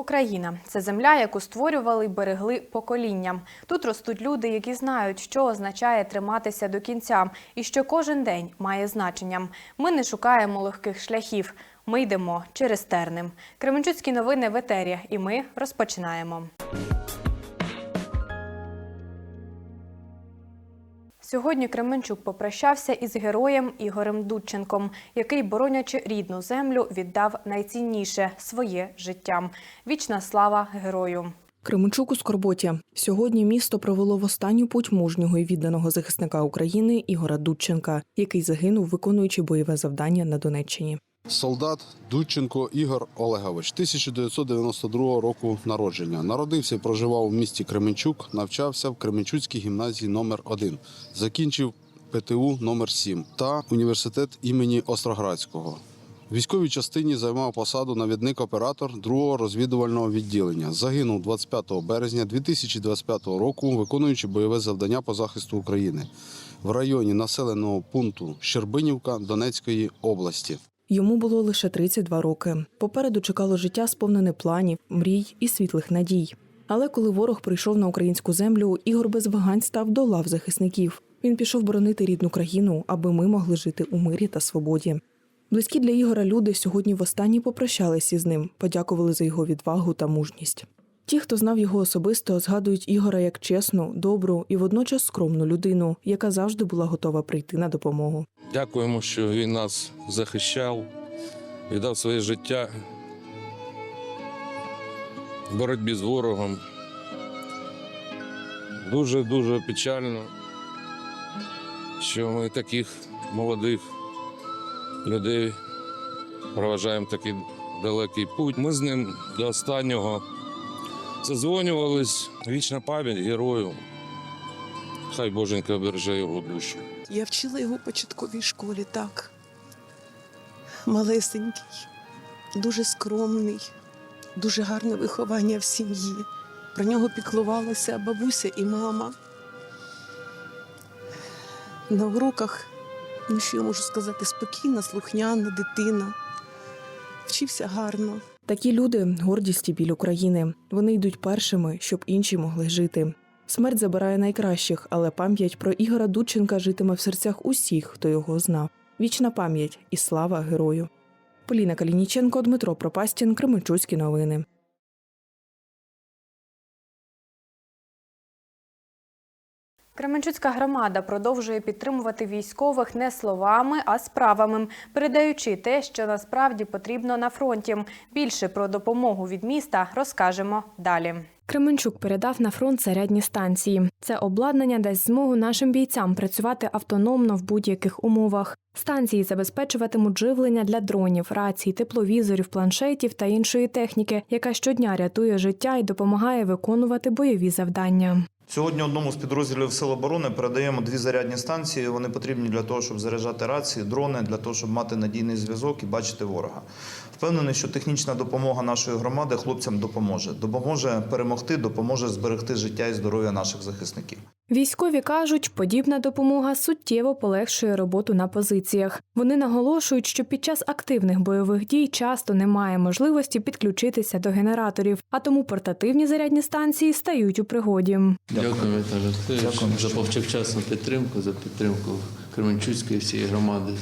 Україна це земля, яку створювали й берегли поколінням. Тут ростуть люди, які знають, що означає триматися до кінця, і що кожен день має значення. Ми не шукаємо легких шляхів. Ми йдемо через терним. Кременчуцькі новини в етері, і ми розпочинаємо. Сьогодні Кременчук попрощався із героєм Ігорем Дудченком, який, боронячи рідну землю, віддав найцінніше своє життя. Вічна слава герою. Кременчук у Скорботі. Сьогодні місто провело в останню путь мужнього і відданого захисника України Ігора Дудченка, який загинув, виконуючи бойове завдання на Донеччині. Солдат Дудченко Ігор Олегович, 1992 року народження. Народився і проживав у місті Кременчук, навчався в Кременчуцькій гімназії номер 1 Закінчив ПТУ номер 7 та університет імені Остроградського. В військовій частині займав посаду навідник-оператор 2-го розвідувального відділення. Загинув 25 березня 2025 року, виконуючи бойове завдання по захисту України в районі населеного пункту Щербинівка Донецької області. Йому було лише 32 роки. Попереду чекало життя, сповнене планів, мрій і світлих надій. Але коли ворог прийшов на українську землю, Ігор без вагань став до лав захисників. Він пішов боронити рідну країну, аби ми могли жити у мирі та свободі. Близькі для Ігора люди сьогодні востаннє попрощалися з ним, подякували за його відвагу та мужність. Ті, хто знав його особисто, згадують Ігора як чесну, добру і водночас скромну людину, яка завжди була готова прийти на допомогу. Дякуємо, що він нас захищав, віддав своє життя в боротьбі з ворогом. Дуже-дуже печально, що ми таких молодих людей проважаємо такий далекий путь. Ми з ним до останнього зазвонювались. Вічна пам'ять герою. Хай Боженька береже його душу. Я вчила його в початковій школі, так. Малесенький, дуже скромний, дуже гарне виховання в сім'ї. Про нього піклувалася бабуся і мама. На уроках, ну що я можу сказати, спокійна, слухняна дитина. Вчився гарно. Такі люди гордість і біль України. Вони йдуть першими, щоб інші могли жити. Смерть забирає найкращих, але пам'ять про Ігора Дудченка житиме в серцях усіх, хто його знав. Вічна пам'ять і слава герою. Поліна Калініченко, Дмитро Пропастін, Кременчуцькі новини. Кременчуцька громада продовжує підтримувати військових не словами, а справами, передаючи те, що насправді потрібно на фронті. Більше про допомогу від міста розкажемо далі. Кременчук передав на фронт зарядні станції. Це обладнання дасть змогу нашим бійцям працювати автономно в будь-яких умовах. Станції забезпечуватимуть живлення для дронів, рацій, тепловізорів, планшетів та іншої техніки, яка щодня рятує життя і допомагає виконувати бойові завдання. Сьогодні одному з підрозділів Сил оборони передаємо дві зарядні станції. Вони потрібні для того, щоб заряджати рації, дрони, для того, щоб мати надійний зв'язок і бачити ворога. Впевнений, що технічна допомога нашої громади хлопцям допоможе. Допоможе перемогти, допоможе зберегти життя і здоров'я наших захисників. Військові кажуть, подібна допомога суттєво полегшує роботу на позиціях. Вони наголошують, що під час активних бойових дій часто немає можливості підключитися до генераторів, а тому портативні зарядні станції стають у пригоді. Дякую, Віталій Дякую. за повсякчасну підтримку, за підтримку Кременчуцької всієї громади,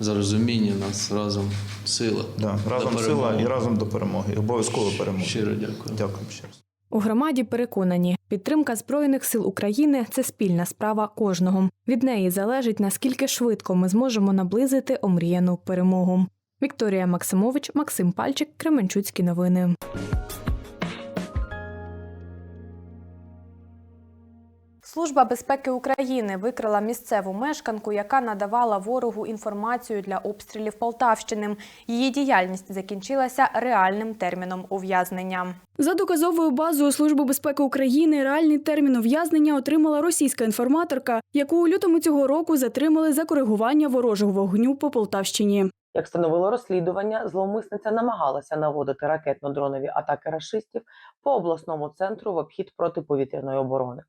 за розуміння нас разом сила. Да, разом До сила і разом до перемоги. Обов'язково перемоги. Щиро дякую. Дякую ще раз. У громаді переконані, підтримка збройних сил України це спільна справа кожного. Від неї залежить наскільки швидко ми зможемо наблизити омріяну перемогу. Вікторія Максимович, Максим Пальчик, Кременчуцькі новини. Служба безпеки України викрила місцеву мешканку, яка надавала ворогу інформацію для обстрілів Полтавщини. Її діяльність закінчилася реальним терміном ув'язнення. За доказовою базою Служби безпеки України реальний термін ув'язнення отримала російська інформаторка, яку у лютому цього року затримали за коригування ворожого вогню по Полтавщині. Як встановило розслідування, зловмисниця намагалася наводити ракетно-дронові атаки рашистів по обласному центру в обхід протиповітряної оборони.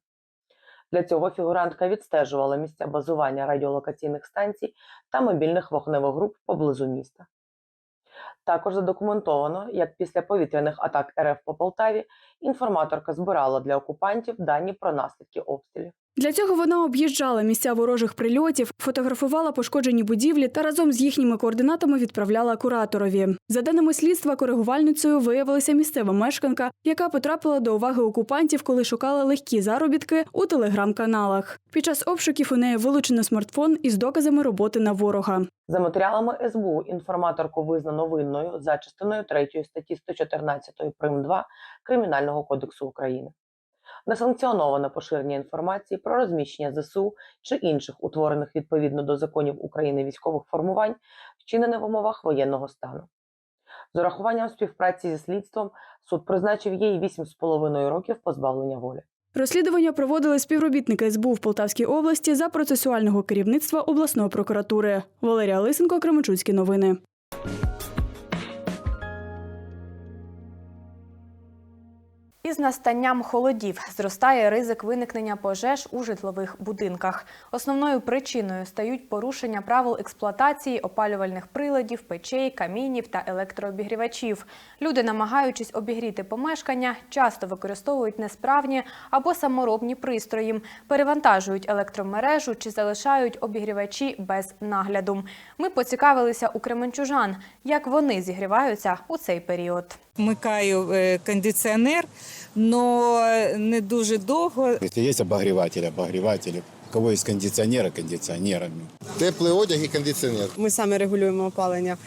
Для цього фігурантка відстежувала місця базування радіолокаційних станцій та мобільних вогневих груп поблизу міста. Також задокументовано, як після повітряних атак РФ по Полтаві інформаторка збирала для окупантів дані про наслідки обстрілів. Для цього вона об'їжджала місця ворожих прильотів, фотографувала пошкоджені будівлі та разом з їхніми координатами відправляла кураторові. За даними слідства, коригувальницею виявилася місцева мешканка, яка потрапила до уваги окупантів, коли шукала легкі заробітки у телеграм-каналах. Під час обшуків у неї вилучено смартфон із доказами роботи на ворога. За матеріалами СБУ інформаторку визнано винною за частиною 3 статті 114 прим. 2 Кримінального кодексу України. Несанкціоноване поширення інформації про розміщення ЗСУ чи інших утворених відповідно до законів України військових формувань, вчинене в умовах воєнного стану. З урахуванням співпраці зі слідством суд призначив їй 8,5 років позбавлення волі. Розслідування проводили співробітники СБУ в Полтавській області за процесуального керівництва обласної прокуратури. Валерія Лисенко, Кременчуцькі новини. Із настанням холодів зростає ризик виникнення пожеж у житлових будинках. Основною причиною стають порушення правил експлуатації опалювальних приладів, печей, камінів та електрообігрівачів. Люди, намагаючись обігріти помешкання, часто використовують несправні або саморобні пристрої, перевантажують електромережу чи залишають обігрівачі без нагляду. Ми поцікавилися у кременчужан, як вони зігріваються у цей період. Вмикаю е, кондиціонер, але не дуже довго. Если є обогріватель, обогреватели. У кого є кондиціонери, кондиціонерами. Теплий одяг і кондиціонер. Ми самі регулюємо опалення.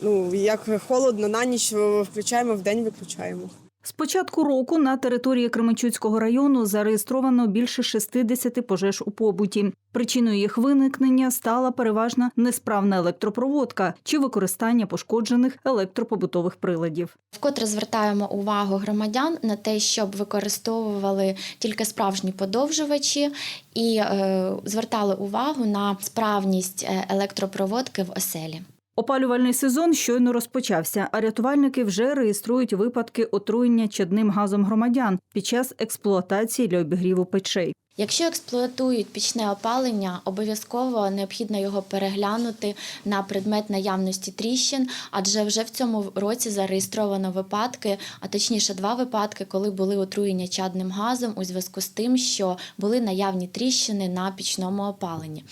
Ну, як холодно, на ніч включаємо, в день виключаємо. З початку року на території Кременчуцького району зареєстровано більше 60 пожеж у побуті. Причиною їх виникнення стала переважно несправна електропроводка чи використання пошкоджених електропобутових приладів. Вкотре звертаємо увагу громадян на те, щоб використовували тільки справжні подовжувачі і е, звертали увагу на справність е, електропроводки в оселі. Опалювальний сезон щойно розпочався, а рятувальники вже реєструють випадки отруєння чадним газом громадян під час експлуатації для обігріву печей. Якщо експлуатують пічне опалення, обов'язково необхідно його переглянути на предмет наявності тріщин, адже вже в цьому році зареєстровано випадки, а точніше два випадки, коли були отруєння чадним газом у зв'язку з тим, що були наявні тріщини на пічному опаленні.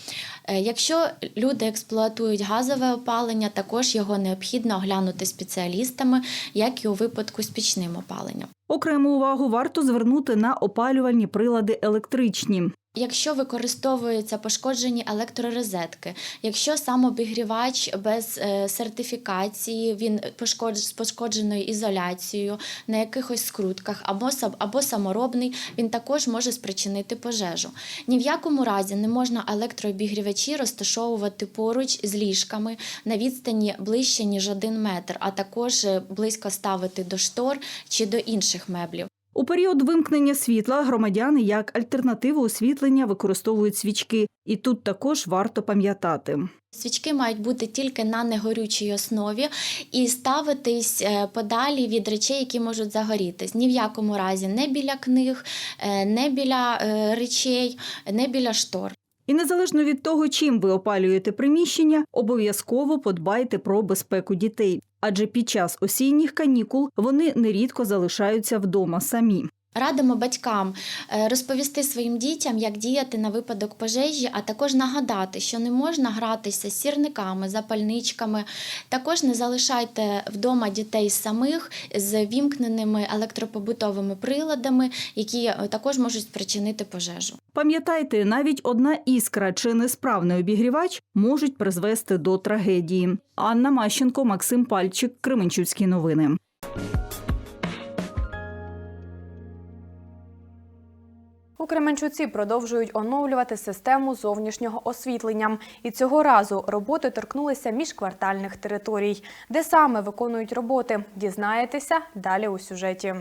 Е, Якщо люди експлуатують газове опалення, також його необхідно оглянути спеціалістами, як і у випадку з пічним опаленням. Окрему увагу варто звернути на опалювальні прилади електричні. Якщо використовуються пошкоджені електророзетки, якщо сам обігрівач без е, сертифікації, він з пошкодженою ізоляцією на якихось скрутках або, або саморобний, він також може спричинити пожежу. Ні в якому разі не можна електрообігрівачі розташовувати поруч з ліжками на відстані ближче ніж один метр, а також е, близько ставити до штор чи до інших меблів. У період вимкнення світла громадяни як альтернативу освітлення використовують свічки, і тут також варто пам'ятати. Свічки мають бути тільки на негорючій основі і ставитись е, подалі від речей, які можуть загорітись. Ні в якому разі не біля книг, е, не біля е, речей, не біля штор. І незалежно від того, чим ви опалюєте приміщення, обов'язково подбайте про безпеку дітей, адже під час осінніх канікул вони нерідко залишаються вдома самі. Радимо батькам е, розповісти своїм дітям, як діяти на випадок пожежі, а також нагадати, що не можна гратися з сірниками, запальничками. Також не залишайте вдома дітей самих з вімкненими електропобутовими приладами, які е, також можуть спричинити пожежу. Пам'ятайте, навіть одна іскра чи несправний обігрівач можуть призвести до трагедії. Анна Мащенко, Максим Пальчик, Кременчуцькі новини. Кременчуці продовжують оновлювати систему зовнішнього освітлення. І цього разу роботи торкнулися міжквартальних територій. Де саме виконують роботи, дізнаєтеся далі у сюжеті.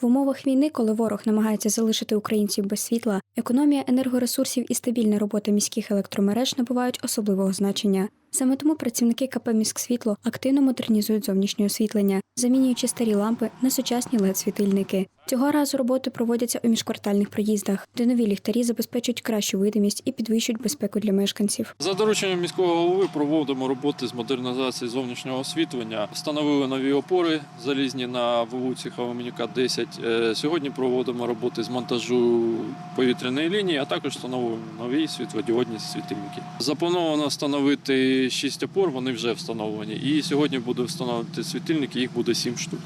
В умовах війни, коли ворог намагається залишити українців без світла, економія енергоресурсів і стабільна робота міських електромереж набувають особливого значення. Саме тому працівники КП «Міськсвітло» активно модернізують зовнішнє освітлення. замінюючи старі лампи на сучасні led світильники Цього разу роботи проводяться у міжквартальних проїздах, де нові ліхтарі забезпечують кращу видимість і підвищують безпеку для мешканців. За дорученням міського голови проводимо роботи з модернізації зовнішнього освітлення. Встановили нові опори залізні на вулиці Хавамінюка 10. Е, Сьогодні проводимо роботи з монтажу повітряної лінії, а також встановлюємо нові світлодіодні світильники. Заплановано встановити 6 опор, вони вже встановлені. І сьогодні буде встановити світильники, їх буде 7 штук.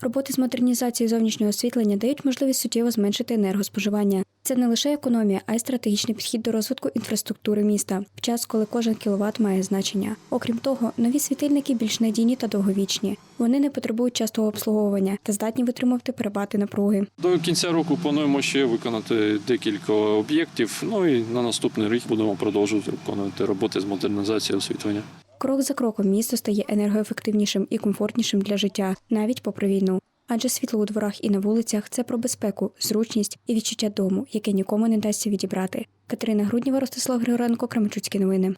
Роботи з модернізації зовнішнього освітлення дають можливість суттєво зменшити енергоспоживання. Це не лише економія, а й стратегічний підхід до розвитку інфраструктури міста в час, коли кожен кіловат має значення. Окрім того, нові світильники більш надійні та довговічні. Вони не потребують частого обслуговування та здатні витримувати перепати напруги. До кінця року плануємо ще виконати декілька об'єктів. Ну і на наступний рік будемо продовжувати виконувати роботи з модернізації освітлення. Крок за кроком місто стає енергоефективнішим і комфортнішим для життя, навіть попри війну. Адже світло у дворах і на вулицях це про безпеку, зручність і відчуття дому, яке нікому не дасться відібрати. Катерина Грудніва, Ростислав Григоренко, Кременчуцькі новини.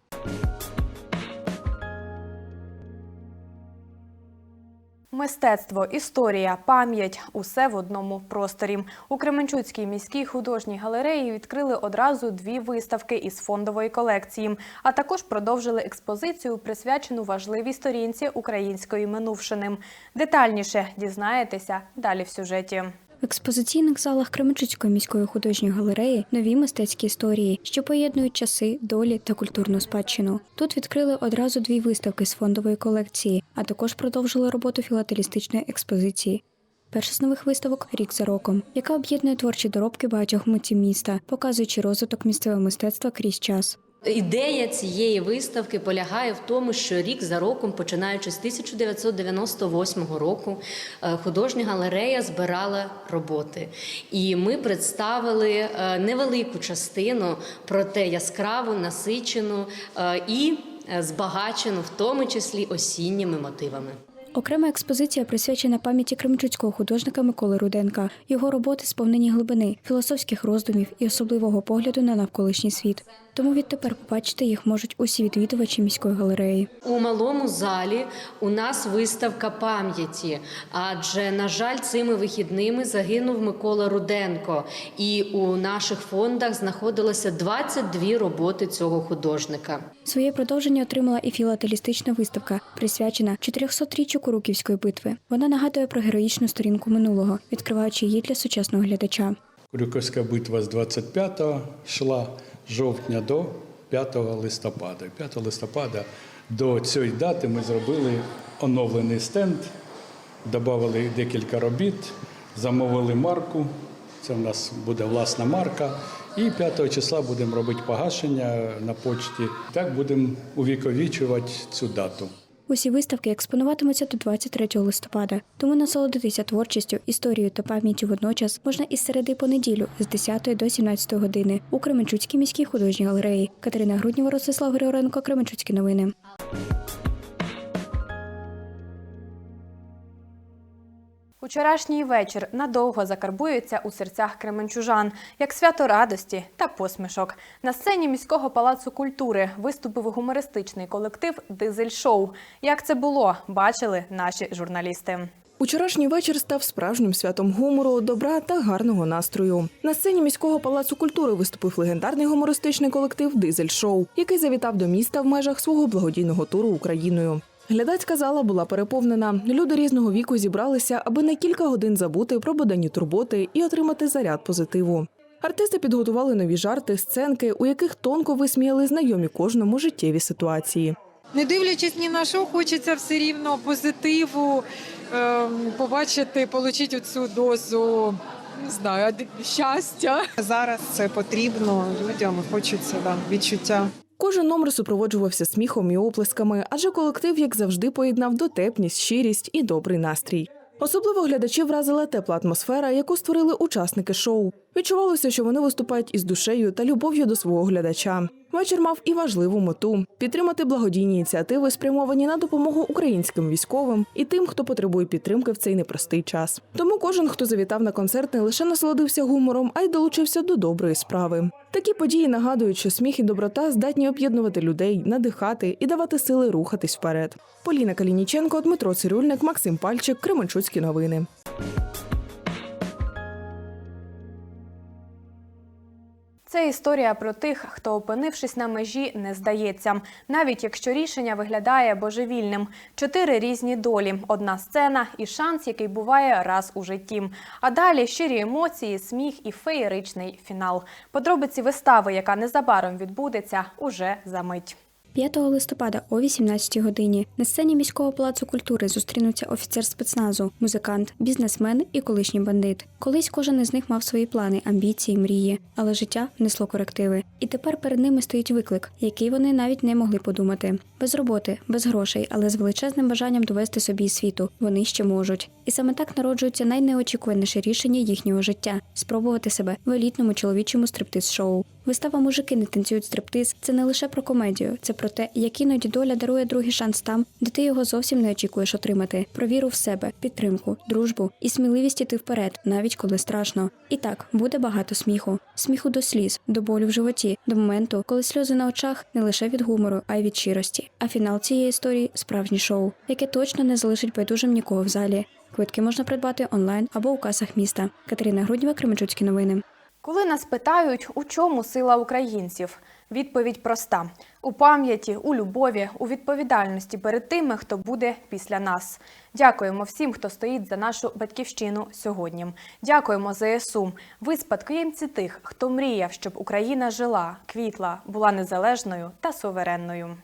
Мистецтво, історія, пам'ять усе в одному просторі. У Кременчуцькій міській художній галереї відкрили одразу дві виставки із фондової колекції, а також продовжили експозицію, присвячену важливій сторінці української минувшини. Детальніше дізнаєтеся далі в сюжеті. В експозиційних залах Кременчуцької міської художньої галереї нові мистецькі історії, що поєднують часи, долі та культурну спадщину. Тут відкрили одразу дві виставки з фондової колекції, а також продовжили роботу філателістичної експозиції. Перша з нових виставок рік за роком, яка об'єднує творчі доробки багатьох митців міста, показуючи розвиток місцевого мистецтва крізь час. Ідея цієї виставки полягає в тому, що рік за роком, починаючи з 1998 року, е, художня галерея збирала роботи. І ми представили е, невелику частину, проте яскраву, насичену е, і збагачену, в тому числі осінніми мотивами. Окрема експозиція присвячена пам'яті кременчуцького художника Миколи Руденка. Його роботи сповнені глибини, філософських роздумів і особливого погляду на навколишній світ. Тому відтепер побачити їх можуть усі відвідувачі міської галереї. У малому залі у нас виставка пам'яті, адже, на жаль, цими вихідними загинув Микола Руденко, і у наших фондах знаходилося 22 роботи цього художника. Своє продовження отримала і філателістична виставка, присвячена 400-річчю Куруківської битви. Вона нагадує про героїчну сторінку минулого, відкриваючи її для сучасного глядача. Курюківська битва з 25 йшла жовтня до 5 листопада. 5 листопада до цієї дати ми зробили оновлений стенд, додали декілька робіт, замовили марку. Це в нас буде власна марка. І 5 числа будемо робити погашення на почті. Так будемо увіковічувати цю дату. Усі виставки експонуватимуться до 23 листопада, тому насолодитися творчістю, історією та пам'яттю водночас можна із середи по неділю з 10 до 17 години у Кременчуцькій міській художній галереї. Катерина Грудніва, Ростислав Григоренко, Кременчуцькі новини. Учорашній вечір надовго закарбується у серцях кременчужан, як свято радості та посмішок. На сцені міського палацу культури виступив гумористичний колектив Дизель Шоу. Як це було, бачили наші журналісти. Учорашній вечір став справжнім святом гумору, добра та гарного настрою. На сцені міського палацу культури виступив легендарний гумористичний колектив Дизель Шоу, який завітав до міста в межах свого благодійного туру Україною. Глядацька зала була переповнена. Люди різного віку зібралися, аби на кілька годин забути про буденні турботи і отримати заряд позитиву. Артисти підготували нові жарти, сценки, у яких тонко висміяли знайомі кожному життєві ситуації. Не дивлячись ні на що, хочеться все рівно позитиву, ем, побачити, отримати оцю дозу не знаю, щастя. Зараз це потрібно людям, хочеться да, відчуття. Кожен номер супроводжувався сміхом і оплесками, адже колектив, як завжди, поєднав дотепність, щирість і добрий настрій. Особливо глядачів вразила тепла атмосфера, яку створили учасники шоу. Відчувалося, що вони виступають із душею та любов'ю до свого глядача. Вечір мав і важливу мету підтримати благодійні ініціативи, спрямовані на допомогу українським військовим і тим, хто потребує підтримки в цей непростий час. Тому кожен, хто завітав на концерт, не лише насолодився гумором, а й долучився до доброї справи. Такі події нагадують, що сміх і доброта здатні об'єднувати людей, надихати і давати сили рухатись вперед. Поліна Калініченко, Дмитро Цирюльник, Максим Пальчик, Кременчуцькі новини. Це історія про тих, хто, опинившись на межі, не здається, навіть якщо рішення виглядає божевільним. Чотири різні долі, одна сцена і шанс, який буває раз у житті. А далі щирі емоції, сміх і феєричний фінал. Подробиці вистави, яка незабаром відбудеться, уже за мить. 5 листопада о 18 годині на сцені міського палацу культури зустрінуться офіцер спецназу, музикант, бізнесмен і колишній бандит. Колись кожен із них мав свої плани, амбіції, мрії, але життя внесло корективи. І тепер перед ними стоїть виклик, який вони навіть не могли подумати. Без роботи, без грошей, але з величезним бажанням довести собі світу. Вони ще можуть. І саме так народжується найнеочікуваніше рішення їхнього життя спробувати себе в елітному чоловічому стриптиз-шоу. Вистава Мужики не танцюють стриптиз це не лише про комедію, це про те, як іноді доля дарує другий шанс там, де ти його зовсім не очікуєш отримати. Про віру в себе, підтримку, дружбу і сміливість іти вперед, навіть коли страшно. І так буде багато сміху, сміху до сліз, до болю в животі, до моменту, коли сльози на очах не лише від гумору, а й від щирості. А фінал цієї історії справжнє шоу, яке точно не залишить байдужим нікого в залі. Квитки можна придбати онлайн або у касах міста. Катерина Груднєва, Кременчуцькі новини. Коли нас питають, у чому сила українців, відповідь проста: у пам'яті, у любові, у відповідальності перед тими, хто буде після нас. Дякуємо всім, хто стоїть за нашу батьківщину сьогодні. Дякуємо ЗСУ. Ви спадкоємці тих, хто мріяв, щоб Україна жила, квітла, була незалежною та суверенною.